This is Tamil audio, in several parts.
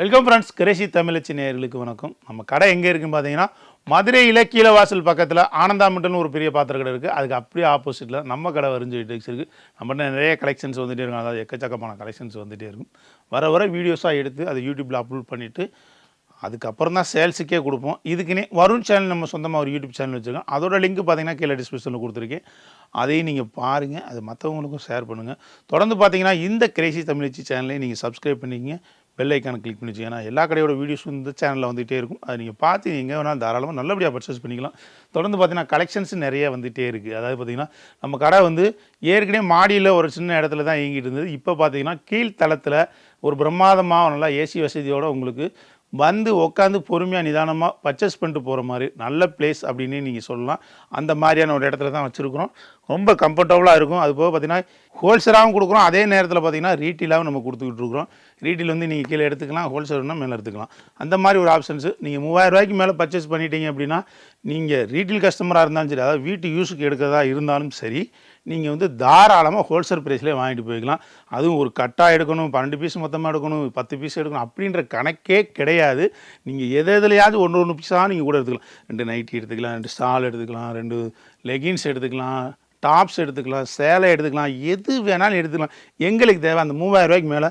வெல்கம் ஃப்ரெண்ட்ஸ் கிரேசி தமிழச்சி நேயர்களுக்கு வணக்கம். நம்ம கடை எங்கே இருக்குன்னு பார்த்தீங்கன்னா மதுரை கீழே வாசல் பக்கத்தில் ஆனந்தாமட்டல்னு ஒரு பெரிய பாத்திர கடை இருக்குது அதுக்கு அப்படியே ஆப்போசிட்டில் நம்ம கடை வரிஞ்சு டெக்ஸ் இருக்குது நம்ம நிறைய கலெக்ஷன்ஸ் வந்துகிட்டே இருக்கும். அதாவது எக்கச்சக்கமான கலெக்ஷன்ஸ் வந்துகிட்டே இருக்கும். வர வர வீடியோஸாக எடுத்து அதை யூடியூப்பில் அப்லோட் பண்ணிவிட்டு அதுக்கப்புறம் தான் சேல்ஸுக்கே கொடுப்போம். இதுக்குன்னே வருண் சேனல் நம்ம சொந்தமாக ஒரு யூடியூப் சேனல் வச்சுருக்கோம். அதோட லிங்க் பார்த்தீங்கன்னா கீழே டிஸ்கிரிப்ஷனில் கொடுத்துருக்கேன். அதையும் நீங்கள் பாருங்கள் அது மற்றவங்களுக்கும் ஷேர் பண்ணுங்கள் தொடர்ந்து பார்த்தீங்கன்னா இந்த கிரேசி தமிழ்ச்சி சேனலையும் நீங்கள் சப்ஸ்கிரைப் பண்ணிக்கிங்க. பெல் ஐக்கானை கிளிக் பண்ணி ஏன்னா எல்லா கடையோட வீடியோஸும் இந்த சேனலில் வந்துகிட்டே இருக்கும். அது நீங்கள் பார்த்து எங்கே வேணால் தாராளமாக நல்லபடியாக பர்ச்சேஸ் பண்ணிக்கலாம். தொடர்ந்து பார்த்தீங்கன்னா கலெக்ஷன்ஸ் நிறைய வந்துகிட்டே இருக்குது அதாவது பார்த்தீங்கன்னா நம்ம கடை வந்து ஏற்கனவே மாடியில் ஒரு சின்ன இடத்துல தான் இயங்கிட்டு இருந்தது. இப்போ பார்த்தீங்கன்னா கீழ்த்தளத்தில் ஒரு பிரம்மாதமாக நல்லா ஏசி வசதியோடு உங்களுக்கு வந்து உட்காந்து பொறுமையாக நிதானமாக பர்ச்சேஸ் பண்ணிட்டு போகிற மாதிரி நல்ல பிளேஸ் அப்படின்னு நீங்கள் சொல்லலாம். அந்த மாதிரியான ஒரு இடத்துல தான் வச்சுருக்குறோம். ரொம்ப கம்ஃபர்டபுளாக இருக்கும். அது போக பார்த்தீங்கன்னா ஹோல்சேலாகவும் கொடுக்குறோம். அதே நேரத்தில் பார்த்தீங்கன்னா ரீட்டெயிலாகவும் நம்ம கொடுத்துக்கிட்டு இருக்கிறோம். ரீட்டெயில் வந்து நீங்கள் கீழே எடுத்துக்கலாம். ஹோல்சேல்னா மேலே எடுத்துக்கலாம். அந்த மாதிரி ஒரு ஆப்ஷன்ஸு நீங்கள் மூவாயிரம் ரூபாய்க்கு மேலே பர்ச்சேஸ் பண்ணிட்டீங்க அப்படின்னா நீங்கள் ரீட்டெயில் கஸ்டமராக இருந்தாலும் சரி அதாவது வீட்டு யூஸுக்கு எடுக்கிறதா இருந்தாலும் சரி நீங்கள் வந்து தாராளமாக ஹோல்சேல் ப்ரைஸ்லேயே வாங்கிட்டு போய்க்கலாம். அதுவும் ஒரு கட்டாக எடுக்கணும் பன்னெண்டு பீஸ் மொத்தமாக எடுக்கணும் பத்து பீஸ் எடுக்கணும் அப்படின்ற கணக்கே கிடையாது. நீங்கள் எது எதுலையாவது ஒன்று ஒன்று பீஸாக நீங்கள் கூட எடுத்துக்கலாம். ரெண்டு நைட்டி எடுத்துக்கலாம் ரெண்டு ஸ்டால் எடுத்துக்கலாம் ரெண்டு லெகின்ஸ் எடுத்துக்கலாம் டாப்ஸ் எடுத்துக்கலாம் சேலை எடுத்துக்கலாம் எது வேணாலும் எடுத்துக்கலாம். எங்களுக்கு தேவை அந்த மூவாயிரம் ரூபாய்க்கு மேலே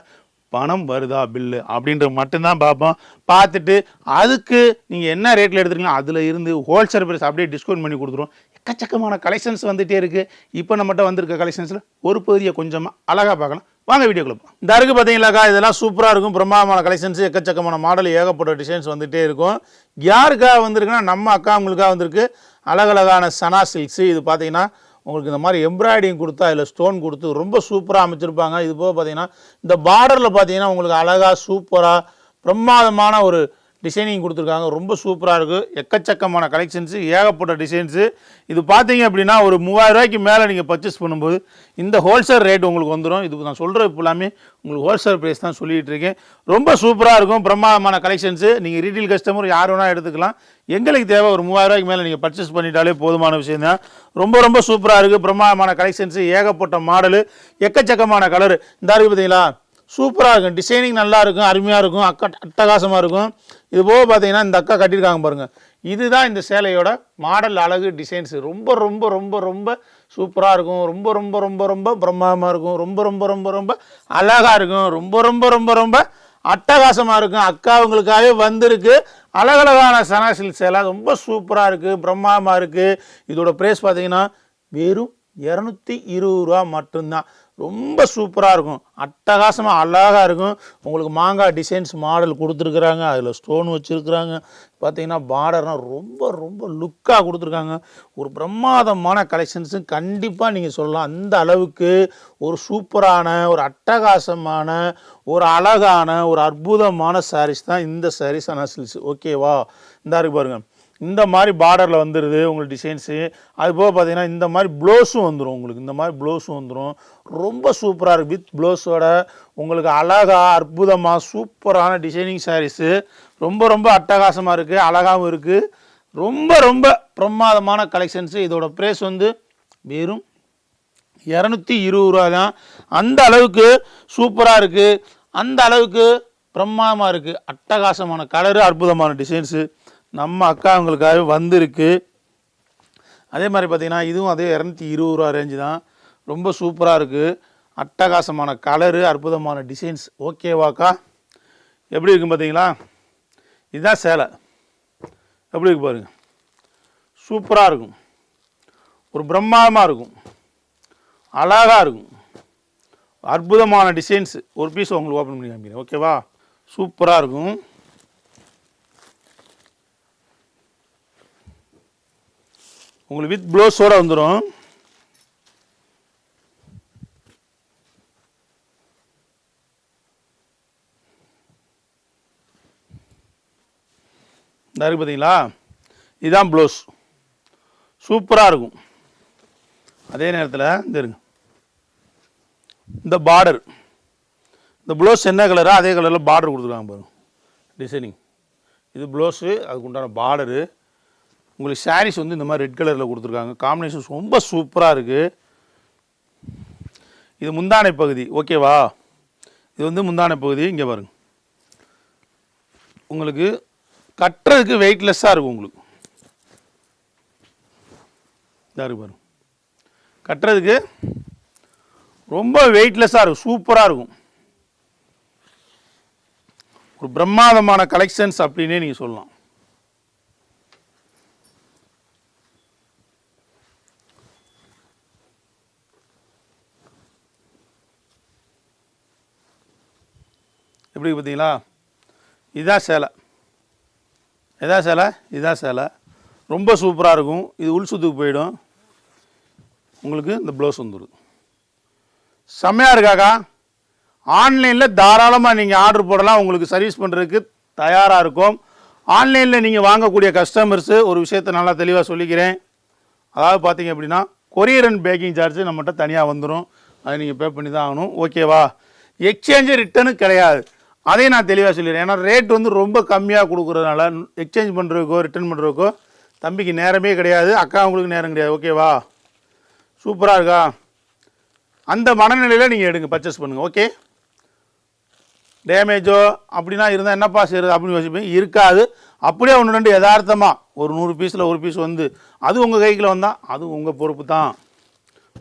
பணம் வருதா பில்லு அப்படின்ற மட்டும்தான் பார்ப்போம். பார்த்துட்டு அதுக்கு நீங்கள் என்ன ரேட்டில் எடுத்துருக்கீங்களோ அதில் இருந்து ஹோல்சேல் ப்ரைஸ் அப்படியே டிஸ்கவுண்ட் பண்ணி கொடுத்துருவோம். எக்கச்சக்கமான கலெக்ஷன்ஸ் வந்துகிட்டே இருக்குது இப்போ நம்மகிட்ட வந்திருக்க கலெக்ஷன்ஸில் ஒரு பகுதியை கொஞ்சமாக அழகாக பார்க்கலாம். வாங்க வீடியோக்குள்ள போகலாம் இந்த அருக்கு பார்த்தீங்களாக்கா இதெல்லாம் சூப்பராக இருக்கும். பிரம்மாண்டமான கலெக்ஷன்ஸ் எக்கச்சக்கமான மாடல் ஏகப்பட்ட டிசைன்ஸ் வந்துகிட்டே இருக்கும். யாருக்காக வந்திருக்குன்னா நம்ம அக்கா உங்களுக்காக வந்திருக்கு. அழகழகான சனா சில்க்ஸு இது பார்த்தீங்கன்னா உங்களுக்கு இந்த மாதிரி எம்ப்ராய்டிங் கொடுத்தா அதில் ஸ்டோன் கொடுத்து ரொம்ப சூப்பராக அமைச்சிருப்பாங்க. இது போக பார்த்தீங்கன்னா இந்த பார்டரில் பார்த்தீங்கன்னா உங்களுக்கு அழகாக சூப்பராக பிரமாதமான ஒரு டிசைனிங் கொடுத்துருக்காங்க. ரொம்ப சூப்பராக இருக்குது எக்கச்சக்கமான கலெக்ஷன்ஸு ஏகப்பட்ட டிசைன்ஸு இது பார்த்தீங்க அப்படின்னா ஒரு மூவாயிரரூவாய்க்கு மேலே நீங்கள் பர்ச்சேஸ் பண்ணும்போது இந்த ஹோல்சேல் ரேட் உங்களுக்கு வந்துடும் இது நான் சொல்கிற இப்போ எல்லாமே உங்களுக்கு ஹோல்சேல் ப்ரைஸ் தான் சொல்லிகிட்டு இருக்கேன். ரொம்ப சூப்பராக இருக்கும். பிரம்மாண்டமான கலெக்ஷன்ஸு நீங்கள் ரீட்டெயில் கஸ்டமர் யார் வேணால் எடுத்துக்கலாம். எங்களுக்கு தேவை ஒரு மூவாயிரரூவாய்க்கு மேலே நீங்கள் பர்ச்சேஸ் பண்ணிட்டாலே போதுமான விஷயம் தான். ரொம்ப ரொம்ப சூப்பராக இருக்குது பிரம்மாண்டமான கலெக்ஷன்ஸு ஏகப்பட்ட மாடலு எக்கச்சக்கமான கலரு இந்த இருக்குது பார்த்தீங்களா சூப்பராக இருக்கும். டிசைனிங் நல்லா இருக்கும். அருமையாக இருக்கும். அக்க அட்டகாசமாக இருக்கும். இது போக பார்த்தீங்கன்னா இந்த அக்கா கட்டியிருக்காங்க பாருங்கள் இதுதான் இந்த சேலையோட மாடல் அழகு டிசைன்ஸ் ரொம்ப ரொம்ப ரொம்ப ரொம்ப சூப்பராக இருக்கும். ரொம்ப ரொம்ப ரொம்ப ரொம்ப பிரம்மாண்டமாக இருக்கும். ரொம்ப ரொம்ப ரொம்ப ரொம்ப அழகாக இருக்கும். ரொம்ப ரொம்ப ரொம்ப ரொம்ப அட்டகாசமாக இருக்கும். அக்கா உங்களுக்காகவே வந்திருக்கு. அழகழகான சனாசில் சேலை. ரொம்ப சூப்பராக இருக்குது பிரம்மாண்டமாக இருக்குது இதோட ப்ரைஸ் பார்த்தீங்கன்னா வெறும் இரநூத்தி இருபது ரூபா மட்டும்தான். ரொம்ப சூப்பராக இருக்கும். அட்டகாசமாக அழகாக இருக்கும். உங்களுக்கு மாங்காய் டிசைன்ஸ் மாடல் கொடுத்துருக்குறாங்க. அதில் ஸ்டோன் வச்சுருக்குறாங்க. பார்த்தீங்கன்னா பார்டர்னால் ரொம்ப ரொம்ப லுக்காக கொடுத்துருக்காங்க. ஒரு பிரமாதமான கலெக்ஷன்ஸும் கண்டிப்பாக நீங்கள் சொல்லலாம். அந்த அளவுக்கு ஒரு சூப்பரான ஒரு அட்டகாசமான ஒரு அழகான ஒரு அற்புதமான சாரீஸ் தான் இந்த சாரீஸ் அனாசில்ஸ் ஓகேவா இந்த இருக்கு பாருங்கள் இந்த மாதிரி பார்டரில் வந்துடுது உங்களுக்கு டிசைன்ஸு அதுபோக பார்த்தீங்கன்னா இந்த மாதிரி ப்ளவுஸும் வந்துடும் உங்களுக்கு. இந்த மாதிரி ப்ளவுஸும் வந்துடும் ரொம்ப சூப்பராக இருக்குது வித் ப்ளவுஸோட உங்களுக்கு அழகாக அற்புதமாக சூப்பரான டிசைனிங் சாரீஸு ரொம்ப ரொம்ப அட்டகாசமாக இருக்குது அழகாகவும் இருக்குது ரொம்ப ரொம்ப பிரமாதமான கலெக்ஷன்ஸு இதோட ப்ரைஸ் வந்து வெறும் இரநூத்தி இருபது ரூபா தான். அந்த அளவுக்கு சூப்பராக இருக்குது அந்த அளவுக்கு பிரமாதமாக இருக்குது அட்டகாசமான கலரு அற்புதமான டிசைன்ஸு நம்ம அக்கா அவங்களுக்காக வந்திருக்கு. அதே மாதிரி பார்த்திங்கன்னா இதுவும் அதே இரநூத்தி இருபது ரூபா ரேஞ்சு தான். ரொம்ப சூப்பராக இருக்குது அட்டகாசமான கலரு அற்புதமான டிசைன்ஸ் ஓகேவாக்கா எப்படி இருக்கும் பார்த்தீங்களா? இதுதான் சேலை. எப்படி இருக்கு பாருங்கள் சூப்பராக இருக்கும். ஒரு பிரம்மாண்டமாக இருக்கும். அழகாக இருக்கும். அற்புதமான டிசைன்ஸ் ஒரு பீஸ் உங்களுக்கு ஓப்பன் பண்ணி காமிக்கிறேன். ஓகேவா சூப்பராக இருக்கும். உங்களுக்கு வித் ப்ளவுஸோட வந்துடும் இந்த இருக்கு பார்த்தீங்களா இதுதான் ப்ளவுஸ் சூப்பராக இருக்கும். அதே நேரத்தில் இந்த இருங்க. இந்த பார்டர் இந்த ப்ளவுஸ் என்ன கலரோ அதே கலரில் பார்டர் கொடுத்துருக்காங்க பாருங்க. டிசைனிங் இது ப்ளவுஸு அதுக்கு உண்டான பார்டரு உங்களுக்கு சாரீஸ் வந்து இந்த மாதிரி ரெட் கலரில் கொடுத்துருக்காங்க. காம்பினேஷன்ஸ் ரொம்ப சூப்பராக இருக்குது இது முந்தானை பகுதி. ஓகேவா இது வந்து முந்தானை பகுதி. இங்கே பாருங்க. உங்களுக்கு கட்டுறதுக்கு வெயிட்லெஸ்ஸாக இருக்கும் உங்களுக்கு. இதாக இருக்கு பாருங்க. கட்டுறதுக்கு ரொம்ப வெயிட்லெஸ்ஸாக இருக்கும். சூப்பராக இருக்கும். ஒரு பிரம்மாதமான கலெக்ஷன்ஸ் அப்படின்னே நீங்கள் சொல்லலாம். எப்படி பார்த்தீங்களா? இதான் சேலை. எதா சேலை? இதான் சேலை. ரொம்ப சூப்பராக இருக்கும். இது உள் சுத்துக்கு போயிடும். உங்களுக்கு இந்த ப்ளவுஸ் வந்துடும் செம்மையாக இருக்காக்கா ஆன்லைனில் தாராளமாக நீங்கள் ஆர்டர் போடலாம். உங்களுக்கு சர்வீஸ் பண்ணுறதுக்கு தயாராக இருக்கும். ஆன்லைனில் நீங்கள் வாங்கக்கூடிய கஸ்டமர்ஸு ஒரு விஷயத்தை நல்லா தெளிவாக சொல்லிக்கிறேன். அதாவது பார்த்தீங்க அப்படின்னா கொரியர் அண்ட் பேக்கிங் சார்ஜ் நம்மகிட்ட தனியாக வந்துடும் அதை நீங்கள் பே பண்ணி தான் ஆகணும் ஓகேவா எக்ஸ்சேஞ்சு ரிட்டர்னு கிடையாது. அதையும் நான் தெளிவாக சொல்லிடுறேன். ஏன்னா ரேட் வந்து ரொம்ப கம்மியாக கொடுக்குறதுனால எக்ஸ்சேஞ்ச் பண்ணுறதுக்கோ ரிட்டர்ன் பண்ணுறதுக்கோ தம்பிக்கு நேரமே கிடையாது அக்கா உங்களுக்கு நேரம் கிடையாது. ஓகேவா சூப்பராக இருக்கா? அந்த மனநிலையில் நீங்கள் எடுங்க பர்ச்சேஸ் பண்ணுங்கள் ஓகே டேமேஜோ அப்படின்னா இருந்தால் என்னப்பா செய்கிறது அப்படின்னு யோசிப்பேன் இருக்காது. அப்படியே ஒன்று ரெண்டு யதார்த்தமாக ஒரு நூறு பீஸில் ஒரு பீஸ் வந்து அது உங்கள் கைக்கில் வந்தால் அது உங்கள் பொறுப்பு தான்.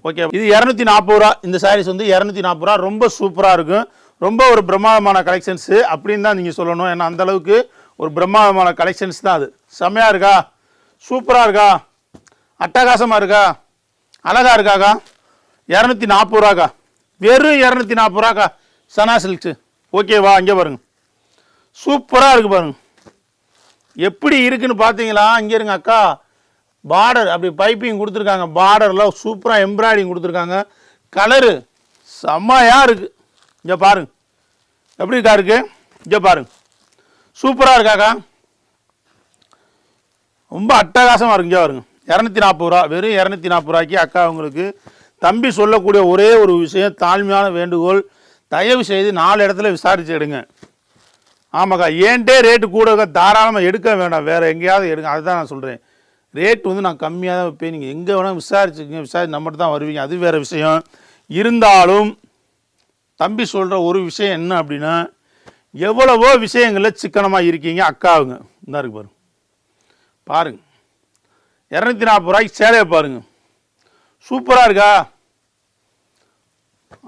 ஓகே இது இரநூத்தி நாற்பது ரூபா இந்த சாரீஸ் வந்து இரநூத்தி நாற்பது ரூபா ரொம்ப சூப்பராக இருக்கும். ரொம்ப ஒரு பிரம்மாதமான கலெக்ஷன்ஸு அப்படின்னு தான் நீங்கள் சொல்லணும். ஏன்னா அந்த அளவுக்கு ஒரு பிரம்மாதமான கலெக்ஷன்ஸ் தான் அது. செம்மையாக இருக்கா? சூப்பராக இருக்கா? அட்டகாசமாக இருக்கா? அழகாக இருக்காக்கா? இரநூத்தி நாற்பது ரூபாக்கா? வெறும் இரநூத்தி நாற்பது ரூபாக்கா? சனா சில்க்ஸு ஓகேவா இங்கே பாருங்க. சூப்பராக இருக்கு பாருங்க. எப்படி இருக்குன்னு பார்த்தீங்களா இங்கே இருங்க அக்கா. பார்டர் அப்படி பைப்பிங் கொடுத்துருக்காங்க. பார்டரில் சூப்பராக எம்ப்ராய்டிங் கொடுத்துருக்காங்க. கலரு செம்மையாக இருக்குது இங்கே பாருங்க. எப்படி இருக்கா இருக்கு? இங்கே பாருங்க. சூப்பராக இருக்காக்கா ரொம்ப அட்டகாசமாக இருக்கு இங்கே பாருங்க. இரநூத்தி நாற்பது ரூபா வெறும் இரநூத்தி நாற்பது ரூபாய்க்கு அக்கா உங்களுக்கு தம்பி சொல்லக்கூடிய ஒரே ஒரு விஷயம் தாழ்மையான வேண்டுகோள். தயவு செய்து நாலு இடத்துல விசாரித்து எடுங்க. ஆமாக்கா ஏன்ட்டே ரேட்டு கூட தாராளமாக எடுக்க வேண்டாம் வேறு எங்கேயாவது எடுங்க. அதுதான் நான் சொல்கிறேன் ரேட் வந்து நான் கம்மியாக தான் வைப்பேன். நீங்கள் எங்கே வேணால் விசாரிச்சுக்கங்க. விசாரிச்சு நம்மகிட்ட தான் வருவீங்க. அது வேறு விஷயம். இருந்தாலும் தம்பி சொல்கிற ஒரு விஷயம் என்ன அப்படின்னா எவ்வளவோ விஷயங்களில் சிக்கனமாக இருக்கீங்க அக்காவுங்க. இந்த இருக்கு பாருங்க. பாருங்க. இரநூத்தி நாற்பது ரூபாய்க்கு சேலையை பாருங்க. சூப்பராக இருக்கா?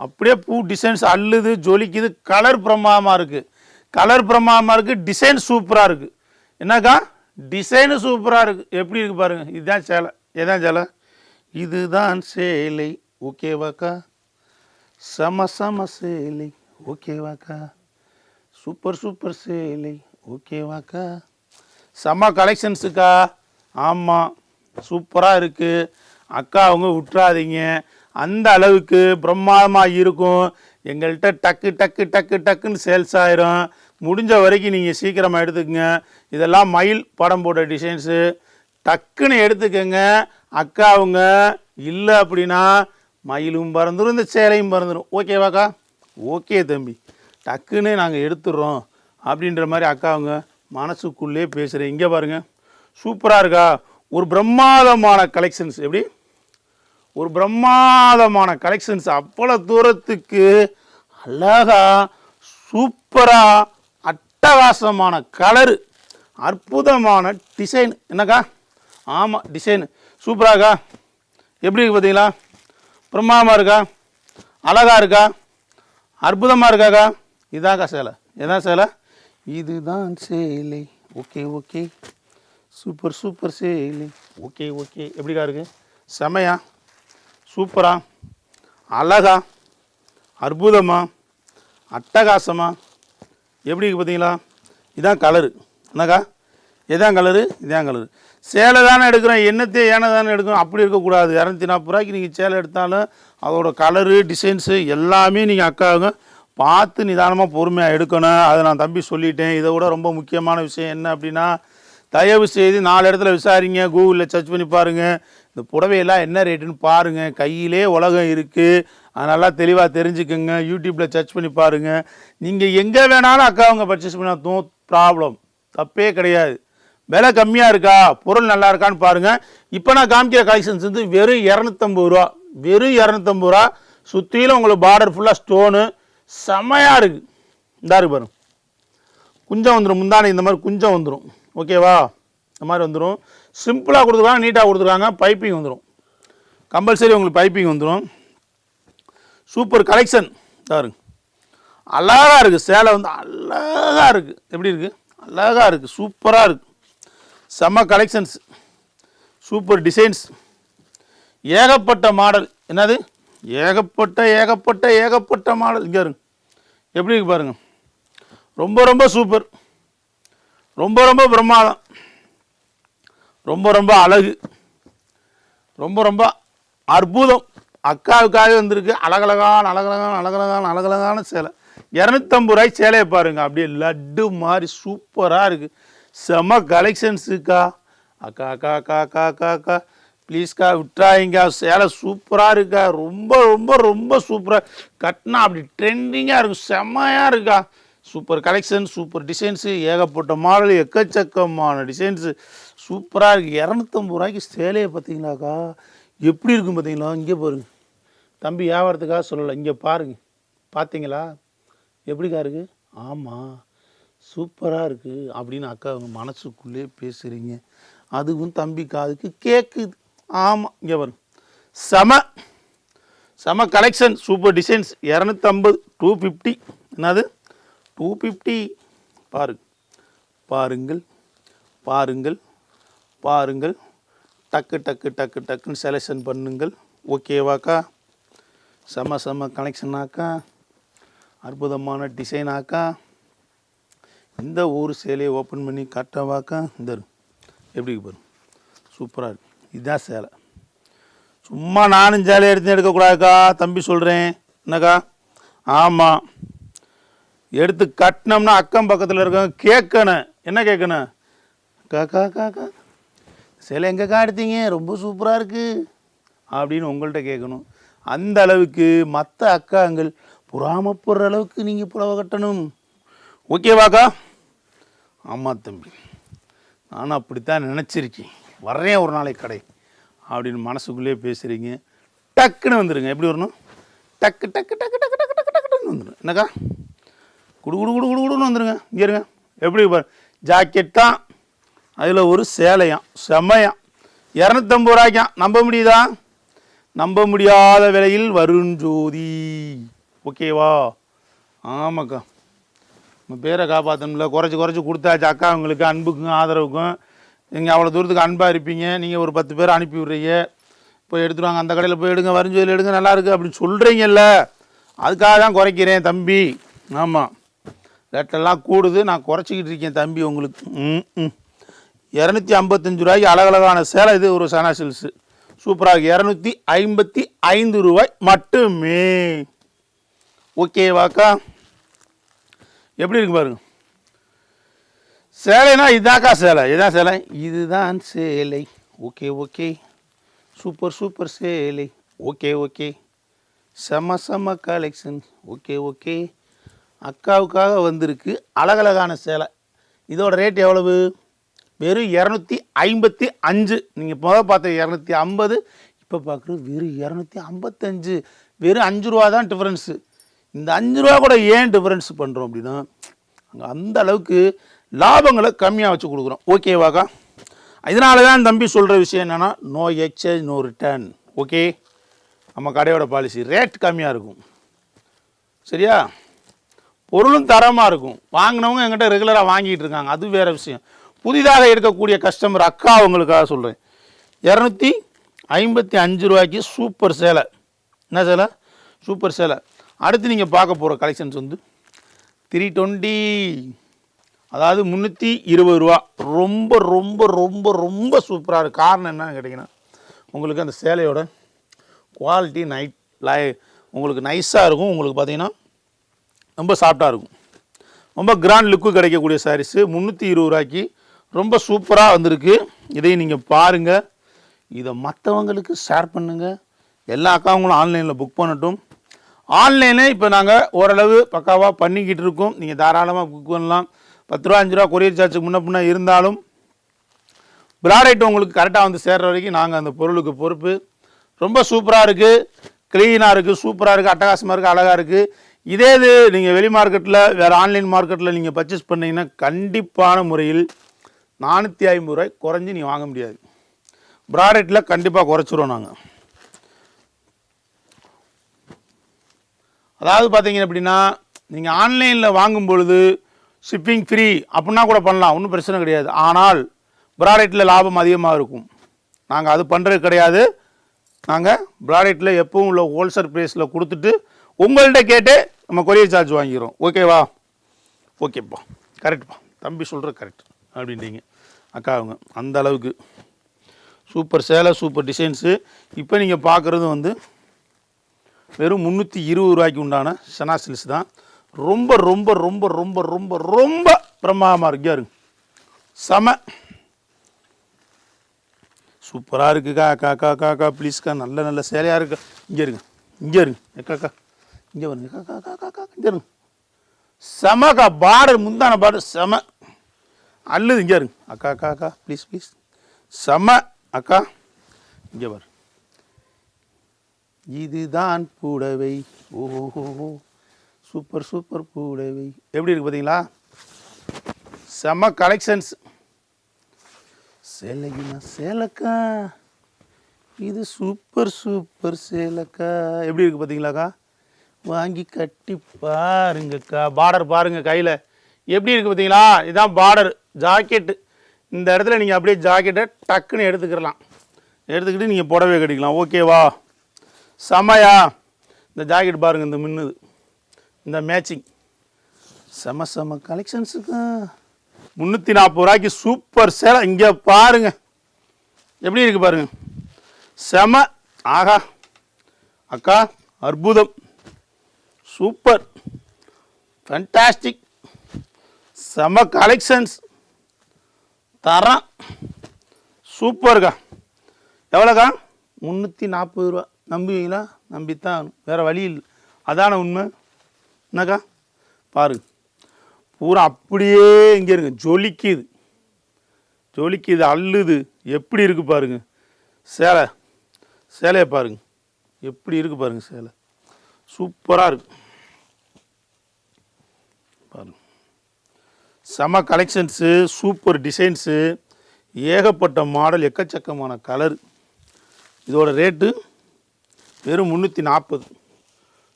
அப்படியே பூ டிசைன்ஸ் அள்ளுது ஜொலிக்குது கலர் பிரமாதமாக இருக்குது கலர் பிரமாதமாக இருக்குது டிசைன் சூப்பராக இருக்குது என்னக்கா? டிசைனு சூப்பராக இருக்குது எப்படி இருக்குது பாருங்கள் இதுதான் சேலை. இதுதான் சேலை? இதுதான் சேலை. ஓகேவாக்கா செம சம சேலை ஓகேவாக்கா சூப்பர் சூப்பர் சேலை ஓகேவாக்கா செம கலெக்ஷன்ஸுக்கா ஆமாம் சூப்பராக இருக்குது அக்கா அவங்க விட்றாதீங்க அந்த அளவுக்கு பிரம்மாதமாக இருக்கும். எங்கள்கிட்ட டக்கு டக்கு டக்கு டக்குன்னு சேல்ஸ் ஆயிரும். முடிஞ்ச வரைக்கும் நீங்கள் சீக்கிரமாக எடுத்துக்கங்க. இதெல்லாம் மயில் படம் போட்ட டிசைன்ஸு டக்குன்னு எடுத்துக்கங்க. அக்கா அவங்க இல்லை அப்படின்னா மயிலும் பறந்துடும் இந்த சேலையும் பறந்துடும் ஓகேவாக்கா ஓகே தம்பி. டக்குன்னு நாங்கள் எடுத்துடுறோம் அப்படின்ற மாதிரி அக்கா அவங்க மனசுக்குள்ளே பேசுகிறேன் இங்கே பாருங்கள் சூப்பராக இருக்கா? ஒரு பிரம்மாதமான கலெக்ஷன்ஸ் எப்படி? ஒரு பிரம்மாதமான கலெக்ஷன்ஸ் அவ்வளோ தூரத்துக்கு அழகா சூப்பராக அட்டகாசமான கலரு அற்புதமான டிசைன் என்னக்கா? ஆமாம் டிசைன் சூப்பராக்கா எப்படி பார்த்தீங்களா? பிரம்மாதமாக இருக்கா? அழகா இருக்கா? அற்புதமாக இருக்காக்கா? இதாக்கா சேலை. எதா சேலை? இதுதான் சேலை. Okay okay. சூப்பர் சூப்பர் சேலை. Okay okay. எப்படிக்கா இருக்குது செமையா? சூப்பரா? அழகா? அற்புதமாக அட்டகாசமாக எப்படி பார்த்தீங்களா? இதான் கலரு என்னக்கா? இதான் கலரு இதான் கலரு சேலை தானே எடுக்கிறோம் என்னத்தை ஏனை தானே எடுக்கிறோம் அப்படி இருக்கக்கூடாது. இரநூத்தி நாற்பது ரூபாய்க்கு நீங்கள் சேலை எடுத்தாலும் அதோட கலரு டிசைன்ஸு எல்லாமே நீங்கள் அக்காவுங்க பார்த்து நிதானமாக பொறுமையாக எடுக்கணும். அதை நான் தம்பி சொல்லிட்டேன். இதை விட ரொம்ப முக்கியமான விஷயம் என்ன அப்படின்னா தயவு செய்து நாலு இடத்துல விசாரிங்க. கூகுளில் சர்ச் பண்ணி பாருங்கள் இந்த புடவையெல்லாம் என்ன ரேட்டுன்னு பாருங்கள் கையிலே உலகம் இருக்குது அதனால தெளிவாக தெரிஞ்சுக்கோங்க. யூடியூப்பில் சர்ச் பண்ணி பாருங்கள் நீங்கள் எங்கே வேணாலும் அக்காவங்க பர்ச்சேஸ் பண்ணால் நோ ப்ராப்ளம் தப்பே கிடையாது. விலை கம்மியாக இருக்கா? பொருள் நல்லா இருக்கான்னு பாருங்கள் இப்போ நான் காமிக்கிற கலெக்ஷன்ஸ் வந்து வெறும் இரநூத்தம்பது ரூபா. வெறும் இரநூத்தம்பது ரூபா. சுற்றிலும் உங்களுக்கு பார்டர் ஃபுல்லாக ஸ்டோனு செமையாக இருக்குது இந்தா இருக்கு பாருங்க. குஞ்சம் வந்துடும் முந்தானை இந்த மாதிரி குஞ்சம் வந்துடும் ஓகேவா இந்த மாதிரி வந்துடும் சிம்பிளாக கொடுத்துருக்காங்க நீட்டாக கொடுத்துருக்காங்க. பைப்பிங் வந்துடும் கம்பல்சரி உங்களுக்கு பைப்பிங் வந்துடும் சூப்பர் கலெக்ஷன் பாருங்க அழகாக இருக்குது சேலை வந்து அழகாக இருக்குது எப்படி இருக்குது அழகாக இருக்குது சூப்பராக இருக்குது செம்ம கலெக்ஷன்ஸ் சூப்பர் டிசைன்ஸ் ஏகப்பட்ட மாடல் என்னது? ஏகப்பட்ட ஏகப்பட்ட ஏகப்பட்ட மாடல் இங்கே இருங்க. எப்படி இருக்கு பாருங்க. ரொம்ப ரொம்ப சூப்பர் ரொம்ப ரொம்ப பிரமாதம் ரொம்ப ரொம்ப அழகு. ரொம்ப ரொம்ப அற்புதம். அக்காவுக்காக வந்திருக்கு. அழகழகான அழகழகான அழகழகான அழகழகான சேலை. இரநூத்தம்பது ரூபாய் சேலையை பாருங்கள் அப்படியே லட்டு மாதிரி சூப்பராக இருக்குது செம கலெக்ஷன்ஸுக்கா அக்கா அக்கா அக்கா அக்கா அக்கா அக்கா. ப்ளீஸ்க்கா விட்றாங்க சேலை சூப்பராக இருக்கா? ரொம்ப ரொம்ப ரொம்ப சூப்பராக கட்டினா அப்படி ட்ரெண்டிங்காக இருக்கும். செம்மையாக இருக்கா? சூப்பர் கலெக்ஷன் சூப்பர் டிசைன்ஸு ஏகப்பட்ட மாடல் எக்கச்சக்கமான டிசைன்ஸு சூப்பராக இருக்குது இரநூத்தம்பது ரூபாய்க்கு சேலையை பார்த்தீங்களாக்கா எப்படி இருக்கும் பார்த்தீங்களா? இங்கே பாருங்க. தம்பி வியாபாரத்துக்காக சொல்லலை. இங்கே பாருங்க. பார்த்தீங்களா? எப்படிக்கா இருக்குது ஆமாம் சூப்பராக இருக்குது அப்படின்னு அக்கா அவங்க மனசுக்குள்ளே பேசுகிறீங்க அதுவும் தம்பி காதுக்கு கேட்குது ஆமாம் இங்கே வரும் செம செம கலெக்ஷன் சூப்பர் டிசைன்ஸ் இரநூத்தம்பது டூ ஃபிஃப்டி என்னது? டூ ஃபிஃப்டி பாருங்க. பாருங்கள் பாருங்கள் பாருங்கள். டக்கு டக்கு டக்கு டக்குன்னு செலெக்ஷன் பண்ணுங்கள். ஓகேவாக்கா செம செம கலெக்ஷனாக்கா அற்புதமான டிசைனாக்கா இந்த ஊர் சேலையை ஓப்பன் பண்ணி காட்டவாக்கா இந்த எப்படி பாரு? சூப்பராக இருக்கு. இதுதான் சேலை. சும்மா நானும் சேலை எடுத்து எடுக்கக்கூடாதுக்கா தம்பி சொல்கிறேன் என்னக்கா? ஆமாம் எடுத்து கட்டினோம்னா அக்கம் பக்கத்தில் இருக்கவங்க கேட்கணும். என்ன கேட்கணும்? காக்கா காக்கா சேலை எங்கேக்கா எடுத்தீங்க? ரொம்ப சூப்பராக இருக்குது அப்படின்னு உங்கள்கிட்ட கேட்கணும். அந்த அளவுக்கு மற்ற அக்காங்கள் புறாமப்படுற அளவுக்கு நீங்கள் புடவை கட்டணும். ஓகேவாக்கா? ஆமாம் தம்பி. நானும் அப்படித்தான் நினச்சிருக்கேன். வர்றேன் ஒரு நாளைக்கு கடை. அப்படின்னு மனசுக்குள்ளேயே பேசுகிறீங்க டக்குன்னு வந்துடுங்க எப்படி வரணும்? டக்கு டக்கு டக்கு டக்கு டக்கு டக்கு டக்குன்னு வந்துடும் என்னக்கா? குடு குடு குடு குடு குடுன்னு வந்துடுங்க இங்கே இருங்க. எப்படி பாரு? ஜாக்கெட் தான். அதில் ஒரு சேலையாம். செமையாம் இரநூத்தம்பது ரூபாய்க்காம் நம்ப முடியுதா? நம்ப முடியாத விலையில் வருண் ஜோதி ஓகேவா? ஆமாக்கா. நம்ம பேரை காப்பாற்றணும்ல குறைச்சி குறைச்சி கொடுத்தாச்சு அக்கா உங்களுக்கு அன்புக்கும் ஆதரவுக்கும். நீங்கள் அவ்வளோ தூரத்துக்கு அன்பாக இருப்பீங்க. நீங்கள் ஒரு பத்து பேர் அனுப்பி விட்றீங்க. போய் எடுத்துருவாங்க அந்த கடையில் போய் எடுங்க வரிஞ்சொலியில் எடுங்க நல்லாயிருக்கு அப்படின்னு சொல்கிறீங்கல்ல அதுக்காக தான் குறைக்கிறேன் தம்பி. ஆமாம் ரேட்டெல்லாம் கூடுது. நான் குறைச்சிக்கிட்டு இருக்கேன் தம்பி உங்களுக்கு. ம் ம். இரநூத்தி ஐம்பத்தஞ்சு ரூபாய்க்கு அழகழகான சேலை. இது ஒரு சனா சில்ஸு சூப்பராக இரநூத்தி ஐம்பத்தி ஐந்து ரூபாய் மட்டுமே. ஓகேவாக்கா? எப்படி இருக்கு பாருங்க. சேலைனா இதாக்கா சேலை. இதான் சேலை. இதுதான் சேலை. Okay okay. சூப்பர் சூப்பர் சேலை. Okay okay. செம செம கலெக்ஷன் ஓகே ஓகே. அக்காவுக்காக வந்திருக்கு அழகழகான சேலை. இதோட ரேட் எவ்வளவு? வெறும் இரநூத்தி ஐம்பத்தி அஞ்சு. நீங்கள் முதல் பார்த்த இரநூத்தி ஐம்பது இப்போ பார்க்குறது வெறும் இரநூத்தி ஐம்பத்தஞ்சு. வெறும் அஞ்சு ரூபா தான் டிஃப்ரென்ஸு இந்த அஞ்சு ரூபா கூட ஏன் டிஃப்ரென்ஸ் பண்ணுறோம் அப்படின்னா அங்கே அந்த அளவுக்கு லாபங்களை கம்மியாக வச்சு கொடுக்குறோம். ஓகேவாக்கா இதனால தான் தம்பி சொல்கிற விஷயம் என்னென்னா no exchange no return okay நம்ம கடையோட பாலிசி ரேட் கம்மியாக இருக்கும். சரியா? பொருளும் தரமாக இருக்கும். வாங்கினவங்க என்கிட்ட ரெகுலராக வாங்கிட்டு இருக்காங்க. அது வேறு விஷயம். புதிதாக எடுக்கக்கூடிய கஸ்டமர் அக்கா அவங்களுக்காக சொல்கிறேன் இரநூத்தி ஐம்பத்தி அஞ்சு ரூபாய்க்கு சூப்பர் சேலை. என்ன சேலை? சூப்பர் சேலை. அடுத்து நீங்கள் பார்க்க போகிற கலெக்ஷன்ஸ் வந்து த்ரீ டுவெண்ட்டி அதாவது முந்நூற்றி இருபது ரூபா. ரொம்ப ரொம்ப ரொம்ப ரொம்ப சூப்பராக இருக்குது காரணம் என்னன்னு கேட்டிங்கன்னா உங்களுக்கு அந்த சேலையோட குவாலிட்டி நைட் லை உங்களுக்கு நைஸாக இருக்கும். உங்களுக்கு பார்த்தீங்கன்னா ரொம்ப சாஃப்டாக இருக்கும். ரொம்ப கிராண்ட் லுக்கு கிடைக்கக்கூடிய சாரீஸு முந்நூற்றி இருபது ரூபாய்க்கு ரொம்ப சூப்பராக வந்திருக்கு. இதையும் நீங்கள் பாருங்கள் இதை மற்றவங்களுக்கு ஷேர் பண்ணுங்கள் எல்லா அக்காவங்களும் ஆன்லைனில் புக் பண்ணட்டும். ஆன்லைனே இப்போ நாங்கள் ஓரளவு பக்காவாக பண்ணிக்கிட்டு இருக்கோம். நீங்கள் தாராளமாக புக் பண்ணலாம். பத்து ரூபா அஞ்சு ரூபா கொரியர் சார்ஜுக்கு முன்ன பின்ன இருந்தாலும் ப்ராடக்ட் உங்களுக்கு கரெக்டாக வந்து சேர்கிற வரைக்கும் நாங்கள் அந்த பொருளுக்கு பொறுப்பு. ரொம்ப சூப்பராக இருக்குது க்ளீனாக இருக்குது சூப்பராக இருக்குது அட்டகாசமாக இருக்குது அழகாக இருக்குது இதே இது நீங்கள் வெளி மார்க்கெட்டில் வேறு ஆன்லைன் மார்க்கெட்டில் நீங்கள் பர்ச்சேஸ் பண்ணீங்கன்னா கண்டிப்பான முறையில் நானூற்றி ஐம்பது ரூபாய் குறைஞ்சி நீங்கள் வாங்க முடியாது. ப்ராடக்ட்டில் கண்டிப்பாக குறைச்சிருவோம் நாங்கள் அதாவது பார்த்தீங்க அப்படின்னா நீங்கள் ஆன்லைனில் வாங்கும் பொழுது ஷிப்பிங் ஃப்ரீ அப்படின்னா கூட பண்ணலாம் ஒன்றும் பிரச்சனை கிடையாது. ஆனால் ப்ராடக்ட்டில் லாபம் அதிகமாக இருக்கும். நாங்கள் அது பண்ணுறது கிடையாது. நாங்கள் ப்ராடக்ட்டில் எப்பவும் உள்ள ஹோல்சேல் ப்ரைஸில் கொடுத்துட்டு உங்கள்கிட்ட கேட்டு நம்ம கொரியர் சார்ஜ் வாங்கிக்கிறோம். ஓகேவா ஓகேப்பா கரெக்ட்ப்பா தம்பி சொல்கிற கரெக்ட் அப்படின்றீங்க. அக்கா அவங்க அந்த அளவுக்கு. சூப்பர் சேலை சூப்பர் டிசைன்ஸு இப்போ நீங்கள் பார்க்குறது வந்து வெறும் முந்நூற்றி இருபது ரூபாய்க்கு உண்டான சனா சில்ஸ் தான் ரொம்ப ரொம்ப ரொம்ப ரொம்ப ரொம்ப ரொம்ப பிரமாதமாக இருக்கு யாருங்க செம சூப்பராக இருக்குக்கா அக்கா அக்கா அக்கா அக்கா ப்ளீஸ்க்கா நல்ல நல்ல சேலையாக இருக்கா இங்கே இருங்க இங்கே இருங்க எக்காக்கா இங்கே வருங்க அக்கா அக்கா அக்கா அக்கா இங்கே இருங்க செமக்கா பார்டர் முந்தான பார்டர் செம அல்லது இங்கே இருங்க அக்கா அக்கா அக்கா ப்ளீஸ் ப்ளீஸ் செம அக்கா இங்கே பாரு இதுதான் புடவை. ஓஹோ சூப்பர் சூப்பர் புடவை. எப்படி இருக்கு பார்த்தீங்களா? செம கலெக்ஷன்ஸ் சேலைக்குண்ணா சேலக்கா? இது சூப்பர் சூப்பர் சேலக்கா. எப்படி இருக்கு பார்த்தீங்களாக்கா? வாங்கி கட்டி பாருங்கக்கா. பார்டர் பாருங்க கையில். எப்படி இருக்கு பார்த்தீங்களா? இதான் பார்டர் ஜாக்கெட்டு இந்த இடத்துல நீங்கள் அப்படியே ஜாக்கெட்டை டக்குன்னு எடுத்துக்கிடலாம். எடுத்துக்கிட்டு நீங்கள் புடவை கட்டிக்கலாம். ஓகேவா? செமையா. இந்த ஜாக்கெட் பாருங்கள் இந்த மின்னுது. இந்த மேட்சிங் செம செம கலெக்ஷன்ஸுக்கா முந்நூற்றி நாற்பது ரூபாய்க்கு சூப்பர் சேலை இங்கே பாருங்க. எப்படி இருக்குது பாருங்க. செம ஆகா அக்கா அற்புதம். சூப்பர் ஃபண்டாஸ்டிக் செம கலெக்ஷன்ஸ் தரம். சூப்பர்க்கா எவ்வளோக்கா? முந்நூற்றி நாற்பது ரூபா. நம்புவீங்களா நம்பித்தான். வேறு வழி இல்லை. அதான உண்மை? என்னக்கா? பாருங்க பூரா அப்படியே இங்கே இருங்க. ஜொலிக்குது. ஜொலிக்குது அள்ளுது. எப்படி இருக்கு பாருங்க. சேலை. சேலையை பாருங்க. எப்படி இருக்கு பாருங்க சேலை. சூப்பராக இருக்கு. பாருங்க. செம கலெக்ஷன்ஸு சூப்பர் டிசைன்ஸு ஏகப்பட்ட மாடல் எக்கச்சக்கமான கலர் இதோட ரேட்டு வெறும் முந்நூற்றி நாற்பது.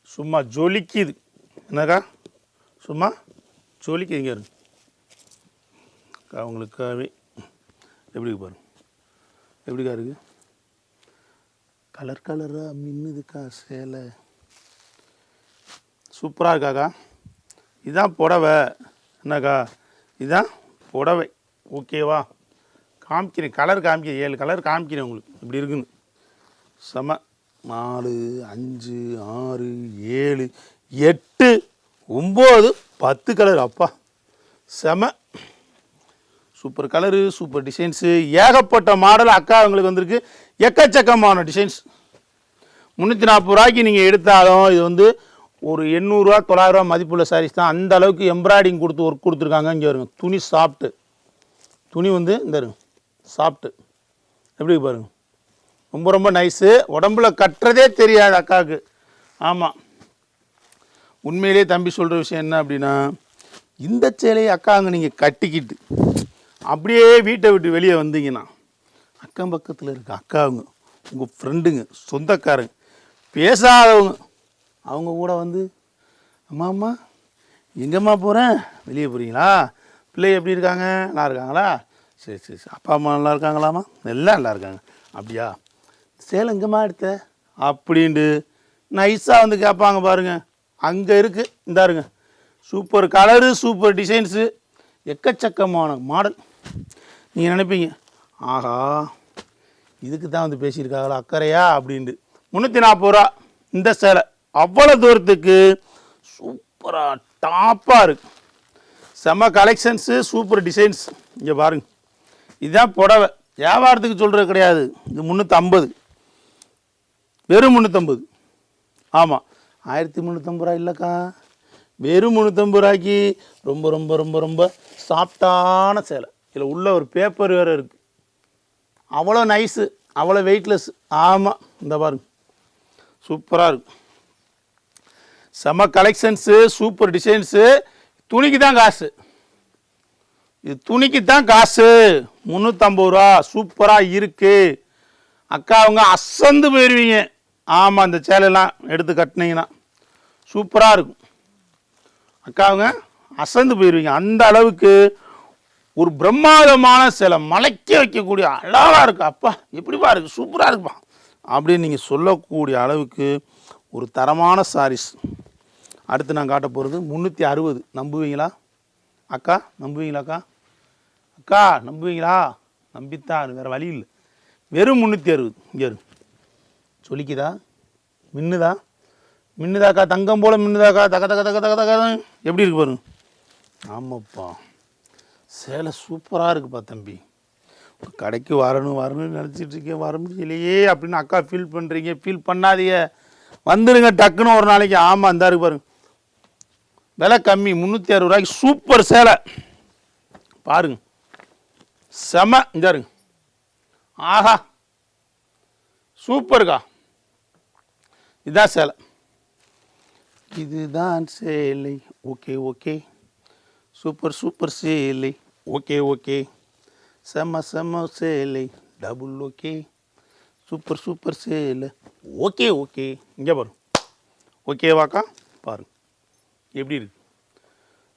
சும்மா ஜொலிக்குது. என்னக்கா? சும்மா ஜொலிக்குது இங்கே இருக்கு அவங்களுக்காகவே எப்படி பாருங்க எப்படிக்கா இருக்குது கலர் கலராக மின்னுதுக்கா சேலை. சூப்பராக இருக்காக்கா. இதுதான் புடவை. என்னக்கா? இதுதான் புடவை. ஓகேவா? காமிக்கிறேன். கலர் காமிக்கிறேன். ஏழு கலர் காமிக்கிறேன் உங்களுக்கு. இப்படி இருக்குன்னு. செம நாலு அஞ்சு ஆறு ஏழு எட்டு ஒம்பது பத்து கலர் அப்பா. செம. சூப்பர் கலரு சூப்பர் டிசைன்ஸு ஏகப்பட்ட மாடல் அக்கா அவங்களுக்கு வந்திருக்கு. எக்கச்சக்கமான டிசைன்ஸ் முந்நூற்றி நாற்பது ரூபாய்க்கு நீங்கள் எடுத்தாலும் இது வந்து ஒரு எண்ணூறுரூவா தொள்ளாயிரரூவா மதிப்புள்ள சாரீஸ் தான். அந்த அளவுக்கு எம்ப்ராய்டிங் கொடுத்து ஒர்க் கொடுத்துருக்காங்க. இங்கே வருங்க துணி சாஃப்ட்டு துணி வந்து இந்த சாஃப்ட்டு எப்படி பாருங்கள் ரொம்ப ரொம்ப நைஸு உடம்புல கட்டுறதே தெரியாது அக்காவுக்கு. ஆமாம் உண்மையிலே தம்பி சொல்கிற விஷயம் என்ன அப்படின்னா இந்த சேலையை அக்காங்க நீங்கள் கட்டிக்கிட்டு அப்படியே வீட்டை விட்டு வெளியே வந்தீங்கன்னா அக்கம் பக்கத்தில் இருக்க அக்காவுங்க உங்கள் ஃப்ரெண்டுங்க சொந்தக்காரங்க பேசாதவங்க அவங்க கூட வந்து அம்மா அம்மா எங்கம்மா போகிறேன் வெளியே போகிறீங்களா பிள்ளை எப்படி இருக்காங்க? நல்லா இருக்காங்களா? சரி சரி சரி. அப்பா அம்மா நல்லா இருக்காங்களாம்மா? எல்லாம் நல்லா இருக்காங்க. அப்படியா? சேலம் எங்கம்மா எடுத்த. அப்படின்ட்டு நைஸாக வந்து கேட்பாங்க பாருங்க. அங்கே இருக்குது இந்தாருங்க. சூப்பர் கலரு சூப்பர் டிசைன்ஸு எக்கச்சக்கமான மாடல் நீங்கள் நினைப்பீங்க ஆஹா இதுக்கு தான் வந்து பேசியிருக்காங்களா அக்கறையா? அப்படின்ட்டு முந்நூற்றி நாற்பது ரூபா இந்த சேலை. அவ்வளோ தூரத்துக்கு சூப்பராக டாப்பாக இருக்கு. செம்ம கலெக்ஷன்ஸு சூப்பர் டிசைன்ஸ் இங்கே பாருங்கள் இதுதான் புடவை. வியாபாரத்துக்கு சொல்கிறது கிடையாது. இது முந்நூற்றம்பது வெறும் முந்நூற்றம்பது ஆமாம் ஆயிரத்தி முந்நூற்றம்பது ரூபா இல்லைக்கா. வெறும் முந்நூற்றம்பது ரூபாய்க்கு ரொம்ப ரொம்ப ரொம்ப ரொம்ப சாஃப்டான சேலை. இதில் உள்ள ஒரு பேப்பர் வேறு இருக்குது அவ்வளோ நைஸு அவ்வளோ வெயிட்லெஸ் ஆமாம் இந்த பாருங்க. சூப்பராக இருக்கும் செம கலெக்ஷன்ஸு சூப்பர் டிசைன்ஸு துணிக்கு தான் காசு. இது துணிக்கு தான் காசு. முந்நூற்றம்பது ரூபா. சூப்பராக இருக்கு. அக்கா அவங்க அசந்து போயிடுவீங்க ஆமாம் இந்த சேலையெல்லாம் எடுத்து கட்டினீங்கன்னா சூப்பராக இருக்கும். அக்காவுங்க அசந்து போயிடுவீங்க அந்த அளவுக்கு ஒரு பிரம்மாதமான சில மலைக்க வைக்கக்கூடிய அழகாக இருக்கு அப்பா எப்படிப்பா இருக்கு சூப்பராக இருக்குப்பா அப்படின்னு நீங்கள் சொல்லக்கூடிய அளவுக்கு ஒரு தரமான சாரீஸ் அடுத்து நான் காட்ட போகிறது முந்நூற்றி அறுபது. நம்புவீங்களா? அக்கா நம்புவீங்களாக்கா அக்கா? நம்புவீங்களா? நம்பித்தான் வேறு வழி இல்லை. வெறும் முந்நூற்றி அறுபது. இங்கே இருக்கு சொல்லிக்குதா? மின்னுதா? மின்னுதாக்கா தங்கம் போல் மின்னுதாக்கா தக தக தக தக தக எப்படி இருக்கு பாருங்க. ஆமாப்பா. சேலை சூப்பராக இருக்குப்பா தம்பி. கடைக்கு வரணும் வரணும்னு நினச்சிட்டு இருக்கேன். வர முடியலையே அப்படின்னு அக்கா ஃபீல் பண்ணுறீங்க ஃபீல் பண்ணாதீங்க. வந்துடுங்க டக்குன்னு ஒரு நாளைக்கு. ஆமாம் இந்தா இருக்கு பாருங்க. விலை கம்மி முந்நூற்றி அறுபது ரூபாய்க்கு சூப்பர் சேலை. பாருங்க. செம இந்தாருங்க ஆஹா. சூப்பர்க்கா. இதுதான் சேலை. இதுதான் சேலை. Okay okay. சூப்பர் சூப்பர் சேலை. Okay okay. செம செம சேலை. Double okay. சூப்பர் சூப்பர் சேலை. Okay okay. இங்கே பாருங்க ஓகேவாக்கா பாருங்க. எப்படி இருக்கு?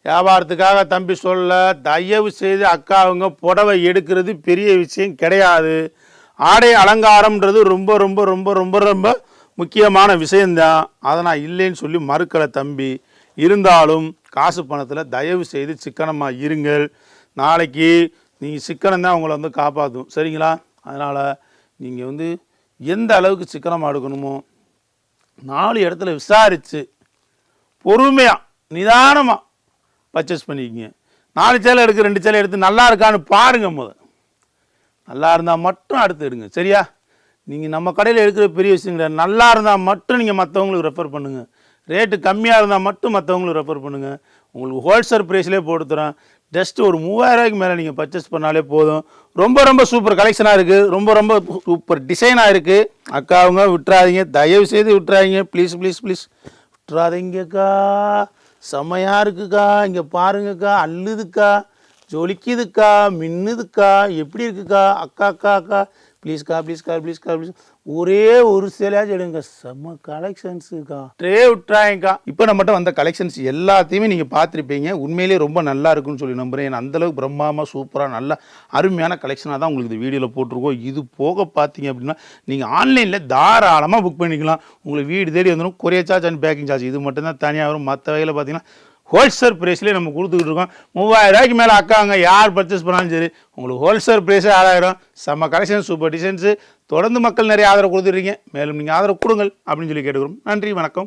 வியாபாரத்துக்காக தம்பி சொல்ல தயவு செய்து அக்கா அவங்க புடவை எடுக்கிறது பெரிய விஷயம் கிடையாது. ஆடை அலங்காரம்ன்றது ரொம்ப ரொம்ப ரொம்ப ரொம்ப ரொம்ப முக்கியமான விஷயந்தான் அதை நான் இல்லைன்னு சொல்லி மறுக்கலை தம்பி. இருந்தாலும் காசு பணத்தில் தயவு செய்து சிக்கனமாக இருங்கள். நாளைக்கு நீங்கள் சிக்கனம் தான் உங்களை வந்து காப்பாற்றும் சரிங்களா? அதனால் நீங்கள் வந்து எந்த அளவுக்கு சிக்கனமாக எடுக்கணுமோ நாலு இடத்துல விசாரித்து பொறுமையாக நிதானமாக பர்ச்சேஸ் பண்ணிக்கங்க. நாலு சேலை எடுக்க ரெண்டு சேலை எடுத்து நல்லா இருக்கான்னு பாருங்கள் முத நல்லா இருந்தால் மட்டும் அடுத்து எடுங்க. சரியா? நீங்கள் நம்ம கடையில் எடுக்கிற பெரிய விஷயம் கிடையாது நல்லா இருந்தால் மட்டும் நீங்கள் மற்றவங்களுக்கு ரெஃபர் பண்ணுங்கள் ரேட்டு கம்மியாக இருந்தால் மட்டும் மற்றவங்களுக்கு ரெஃபர் பண்ணுங்கள் உங்களுக்கு ஹோல்சேல் ப்ரைஸ்லேயே போட்டு தரேன். ஜஸ்ட் ஒரு மூவாயிரரூவாய்க்கு மேலே நீங்கள் பர்ச்சேஸ் பண்ணாலே போதும். ரொம்ப ரொம்ப சூப்பர் கலெக்ஷனாக இருக்குது ரொம்ப ரொம்ப சூப்பர் டிசைனாக இருக்குது அக்கா அவங்க விட்டுறாதீங்க. தயவு செய்து விட்டுறாதீங்க. ப்ளீஸ் ப்ளீஸ் ப்ளீஸ் விட்டுறாதீங்கக்கா. செமையாக இருக்குக்கா. இங்கே பாருங்கக்கா. அள்ளுதுக்கா. ஜொலிக்குதுக்கா. மின்னுதுக்கா. எப்படி இருக்குக்கா? அக்கா அக்கா அக்கா. ப்ளீஸ்க்கா ப்ளீஸ்க்கா ப்ளீஸ்க்கா ப்ளீஸ் ஒரே ஒரு சேலையாச்சும் எடுங்க. செம்ம கலெக்ஷன்ஸுக்கா ட்ரே விட்றாங்கக்கா இப்போ நம்மகிட்ட வந்த கலெக்ஷன்ஸ் எல்லாத்தையுமே நீங்கள் பார்த்துருப்பீங்க. உண்மையிலேயே ரொம்ப நல்லா இருக்குன்னு சொல்லி நம்புறேன். ஏன்னா அந்தளவுக்கு பிரம்மாமா சூப்பராக நல்ல அருமையான கலெக்ஷனாக தான் உங்களுக்கு இந்த வீடியோவில் போட்டிருக்கோம். இது போக பார்த்தீங்க அப்படின்னா நீங்கள் ஆன்லைனில் தாராளமாக புக் பண்ணிக்கலாம். உங்களுக்கு வீடு தேடி வந்துடும் குறைய சார்ஜ் அண்ட் பேக்கிங் சார்ஜ் இது மட்டும்தான் தனியாக வரும். மற்ற வகையில் பார்த்தீங்கன்னா ஹோல்சேல் ப்ரைஸ்லேயே நம்ம கொடுத்துக்கிட்டு இருக்கோம். மூவாயிரம் ரூபாய்க்கு மேலே அக்காங்க யார் பர்ச்சேஸ் பண்ணாலும் சரி உங்களுக்கு ஹோல்சேல் ப்ரைஸே ஆறாயிரம் செம்ம கலெக்ஷன் சூப்பர் டிசைன்ஸு தொடர்ந்து மக்கள் நிறைய ஆதரவு கொடுத்துருக்கீங்க மேலும் நீங்கள் ஆதரவு கொடுங்கள் அப்படின்னு சொல்லி கேட்டுக்கிறோம். நன்றி வணக்கம்.